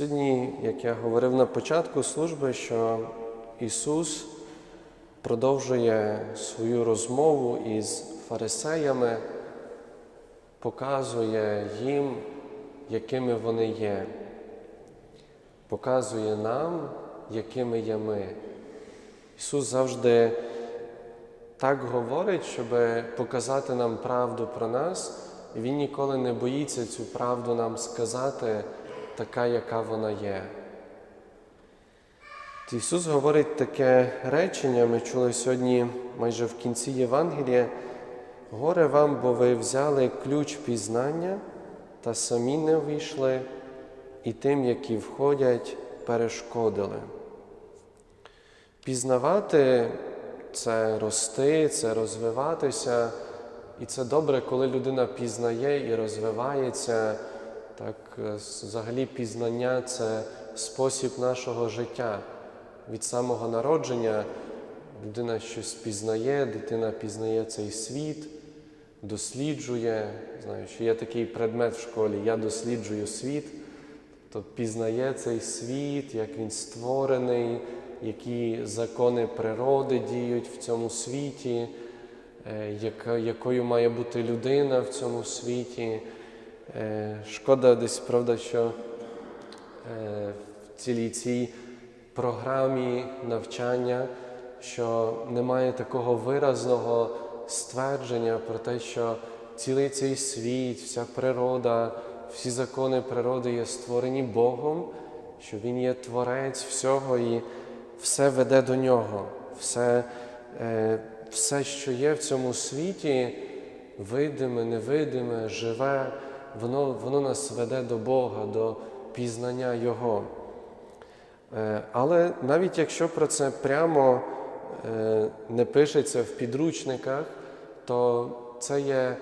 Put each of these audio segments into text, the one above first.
Сьогодні, як я говорив на початку служби, що Ісус продовжує свою розмову із фарисеями, показує їм, якими вони є, показує нам, якими є ми. Ісус завжди так говорить, щоб показати нам правду про нас, і Він ніколи не боїться цю правду нам сказати, така, яка вона є. Ісус говорить таке речення, ми чули сьогодні майже в кінці Євангелія. Горе вам, бо ви взяли ключ пізнання та самі не вийшли, і тим, які входять, перешкодили. Пізнавати це рости, це розвиватися, і це добре, коли людина пізнає і розвивається. Так, е, взагалі пізнання це спосіб нашого життя. Від самого народження людина щось пізнає, дитина пізнає цей світ, досліджує. Знаю, що є такий предмет в школі Я досліджую світ, тобто пізнає цей світ, як він створений, які закони природи діють в цьому світі, е, якою має бути людина в цьому світі. Е, Шкода десь, правда, що е, в цілій цій програмі навчання, що немає такого виразного ствердження про те, що цілий цей світ, вся природа, всі закони природи є створені Богом, що Він є творець всього і все веде до нього, все, е, все що є в цьому світі, видиме, невидиме, живе, воно, воно нас веде до Бога, до пізнання Його. Е, Але навіть якщо про це прямо е, не пишеться в підручниках, то це є,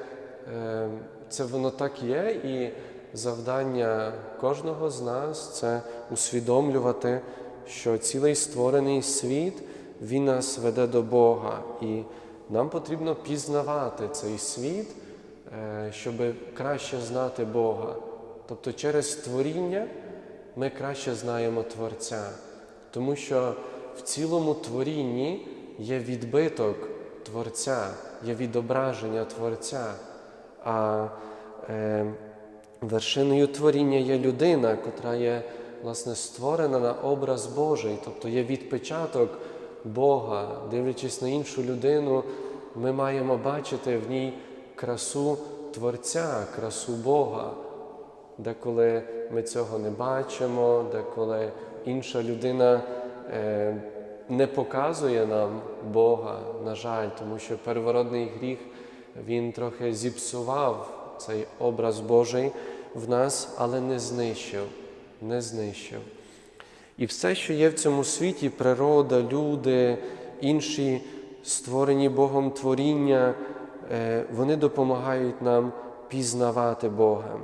е, це воно так є, і завдання кожного з нас це усвідомлювати, що цілий створений світ він нас веде до Бога, і нам потрібно пізнавати цей світ, щоб краще знати Бога. Тобто через творіння ми краще знаємо Творця, тому що в цілому творінні є відбиток Творця, є відображення Творця. А е, вершиною творіння є людина, котра є власне створена на образ Божий, тобто є відпечаток Бога. Дивлячись на іншу людину, ми маємо бачити в ній красу Творця, красу Бога. Деколи ми цього не бачимо, деколи інша людина е, не показує нам Бога, на жаль, тому що первородний гріх він трохи зіпсував цей образ Божий в нас, але не знищив, не знищив. І все, що є в цьому світі, природа, люди, інші створені Богом творіння, вони допомагають нам пізнавати Бога.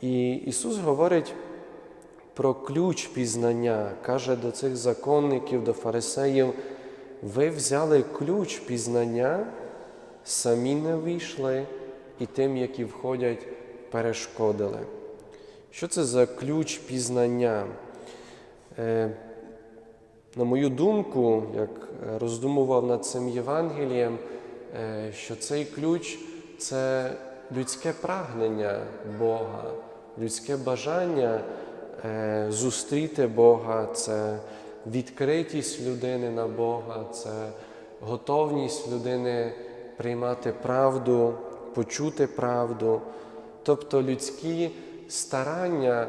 І Ісус говорить про ключ пізнання, каже до цих законників, до фарисеїв, ви взяли ключ пізнання, самі не вийшли, і тим, які входять, перешкодили. Що це за ключ пізнання? Е, на мою думку, як роздумував над цим Євангелієм, е, що цей ключ це людське прагнення Бога, людське бажання е, зустріти Бога, це відкритість людини на Бога, це готовність людини приймати правду, почути правду, тобто людські старання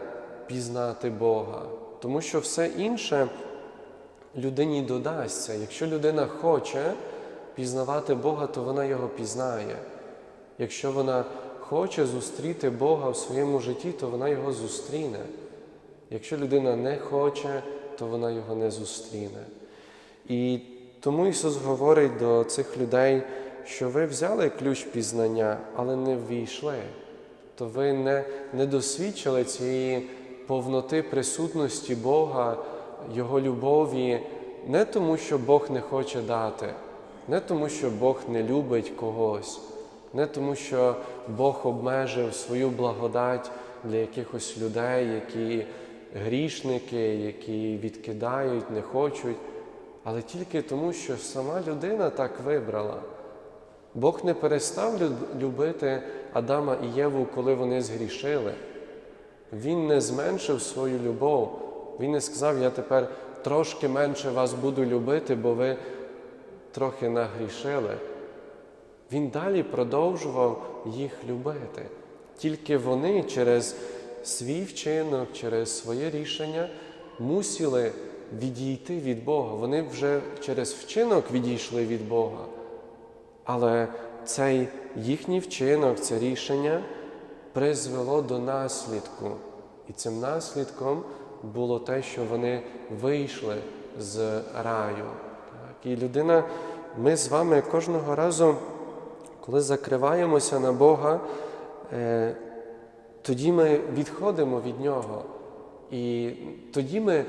пізнати Бога. Тому що все інше людині додасться. Якщо людина хоче пізнавати Бога, то вона його пізнає. Якщо вона хоче зустріти Бога в своєму житті, то вона його зустріне. Якщо людина не хоче, то вона його не зустріне. І тому Ісус говорить до цих людей, що ви взяли ключ пізнання, але не ввійшли, то ви не, не досвідчили цієї повноти присутності Бога, Його любові, не тому, що Бог не хоче дати, не тому, що Бог не любить когось, не тому, що Бог обмежив свою благодать для якихось людей, які грішники, які відкидають, не хочуть, але тільки тому, що сама людина так вибрала. Бог не перестав любити Адама і Єву, коли вони згрішили. Він не зменшив свою любов. Він не сказав, я тепер трошки менше вас буду любити, бо ви трохи нагрішили. Він далі продовжував їх любити. Тільки вони через свій вчинок, через своє рішення мусили відійти від Бога. Вони вже через вчинок відійшли від Бога. Але цей їхній вчинок, це рішення призвело до наслідку. І цим наслідком було те, що вони вийшли з раю. І людина, ми з вами кожного разу, коли закриваємося на Бога, е, тоді ми відходимо від Нього. І тоді ми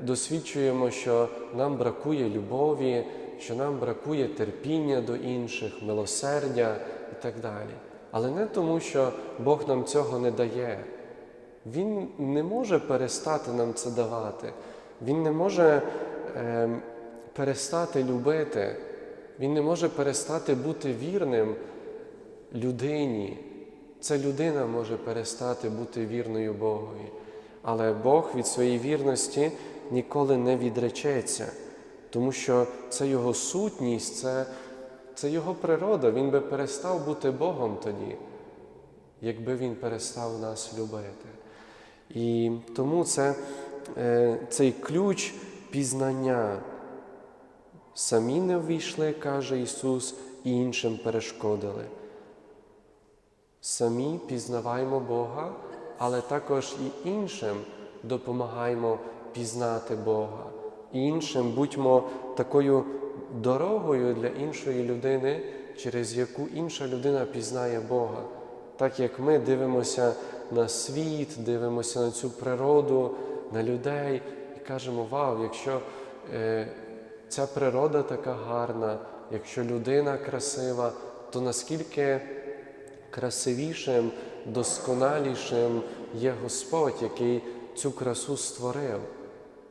досвідчуємо, що нам бракує любові, що нам бракує терпіння до інших, милосердя і так далі. Але не тому, що Бог нам цього не дає. Він не може перестати нам це давати. Він не може е, перестати любити. Він не може перестати бути вірним людині. Це людина може перестати бути вірною Богові. Але Бог від своєї вірності ніколи не відречеться, тому що це його сутність, це, це його природа. Він би перестав бути Богом тоді, якби він перестав нас любити. І тому це, е, цей ключ пізнання. Самі не ввійшли, каже Ісус, і іншим перешкодили. Самі пізнаваємо Бога, але також і іншим допомагаємо пізнати Бога. Іншим будьмо такою дорогою для іншої людини, через яку інша людина пізнає Бога. Так як ми дивимося на світ, дивимося на цю природу, на людей і кажемо, вау, якщо е, ця природа така гарна, якщо людина красива, то наскільки красивішим, досконалішим є Господь, який цю красу створив.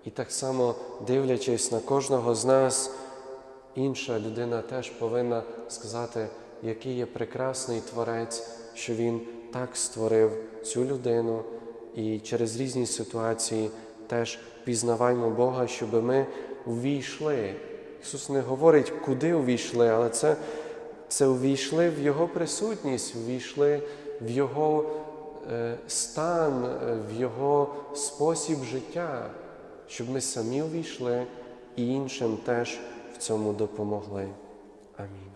І так само, дивлячись на кожного з нас, інша людина теж повинна сказати, який є прекрасний творець, що Він так створив цю людину, і через різні ситуації теж пізнаваймо Бога, щоб ми увійшли. Ісус не говорить, куди увійшли, але це, це увійшли в Його присутність, увійшли в Його е, стан, е, в Його спосіб життя, щоб ми самі увійшли і іншим теж в цьому допомогли. Амінь.